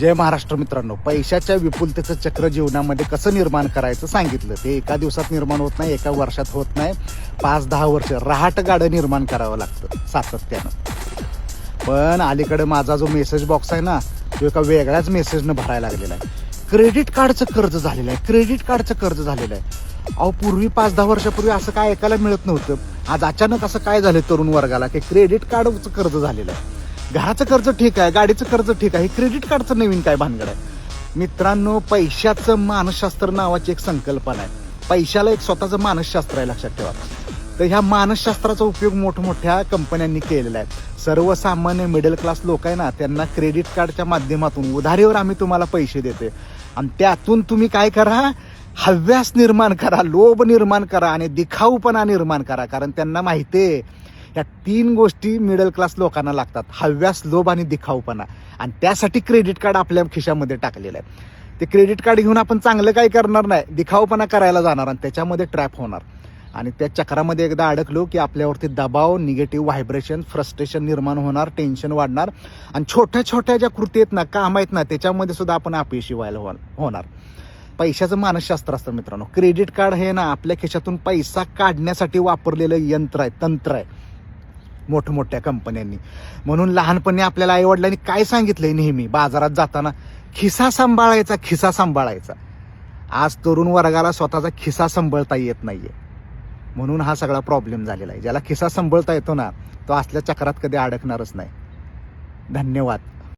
जय महाराष्ट्र मित्रांनो. पैशाच्या विपुलतेचं चक्र जीवनामध्ये कसं निर्माण करायचं सांगितलं. ते एका दिवसात निर्माण होत नाही एका वर्षात होत नाही. पाच दहा वर्ष रहाट गाडं निर्माण करावं लागतं सातत्यानं. पण अलीकडे माझा जो मेसेज बॉक्स आहे ना तो एका वेगळ्याच मेसेजनं भरायला लागलेला आहे. क्रेडिट कार्डचं कर्ज झालेलं आहे क्रेडिट कार्डचं कर्ज झालेलं आहे. अहो पूर्वी पाच दहा वर्षापूर्वी असं काय ऐकायला मिळत नव्हतं. आज अचानक असं काय झालं तरुण वर्गाला की क्रेडिट कार्डचं कर्ज झालेलं आहे. घराचं कर्ज ठीक आहे गाडीचं कर्ज ठीक आहे क्रेडिट कार्डचं नवीन काय भानगड आहे? मित्रांनो पैशाचं मानसशास्त्र नावाची एक संकल्पना आहे. पैशाला एक स्वतःचं मानसशास्त्र आहे लक्षात ठेवा. तर ह्या मानसशास्त्राचा उपयोग मोठमोठ्या कंपन्यांनी केलेला आहे. सर्वसामान्य मिडल क्लास लोक आहे ना त्यांना क्रेडिट कार्डच्या माध्यमातून उधारीवर आम्ही तुम्हाला पैसे देते आणि त्यातून तुम्ही काय करा? हव्यास निर्माण करा लोभ निर्माण करा आणि दिखाऊपणा निर्माण करा. कारण त्यांना माहिती आहे या तीन गोष्टी मिडल क्लास लोकांना लागतात. हव्यास लोभ आणि दिखाऊपणा. आणि त्यासाठी क्रेडिट कार्ड आपल्या खिशामध्ये टाकलेलं आहे. ते क्रेडिट कार्ड घेऊन आपण चांगलं काही करणार नाही. दिखाऊपणा करायला जाणार आणि त्याच्यामध्ये ट्रॅप होणार. आणि त्या चक्रामध्ये एकदा अडकलो की आपल्यावरती दबाव निगेटिव्ह व्हायब्रेशन फ्रस्ट्रेशन निर्माण होणार टेन्शन वाढणार. आणि छोट्या छोट्या ज्या कृती आहेत ना काम आहेत ना त्याच्यामध्ये सुद्धा आपण अपयशी व्हायला होणार. पैशाचं मानसशास्त्र असतं मित्रांनो. क्रेडिट कार्ड हे ना आपल्या खिशातून पैसा काढण्यासाठी वापरलेलं यंत्र आहे तंत्र आहे. मोठमोठ्या कंपन्यांनी. म्हणून लहानपणी आपल्याला आईवडिलांनी काय सांगितलंय नेहमी? बाजारात जाताना खिसा सांभाळायचा खिसा सांभाळायचा. आज तरुण वर्गाला स्वतःचा खिसा सांभाळता येत नाहीये. म्हणून हा सगळा प्रॉब्लेम झालेला आहे. ज्याला खिसा सांभाळता येतो ना तो असल्या चक्रात कधी अडकणारच नाही. धन्यवाद.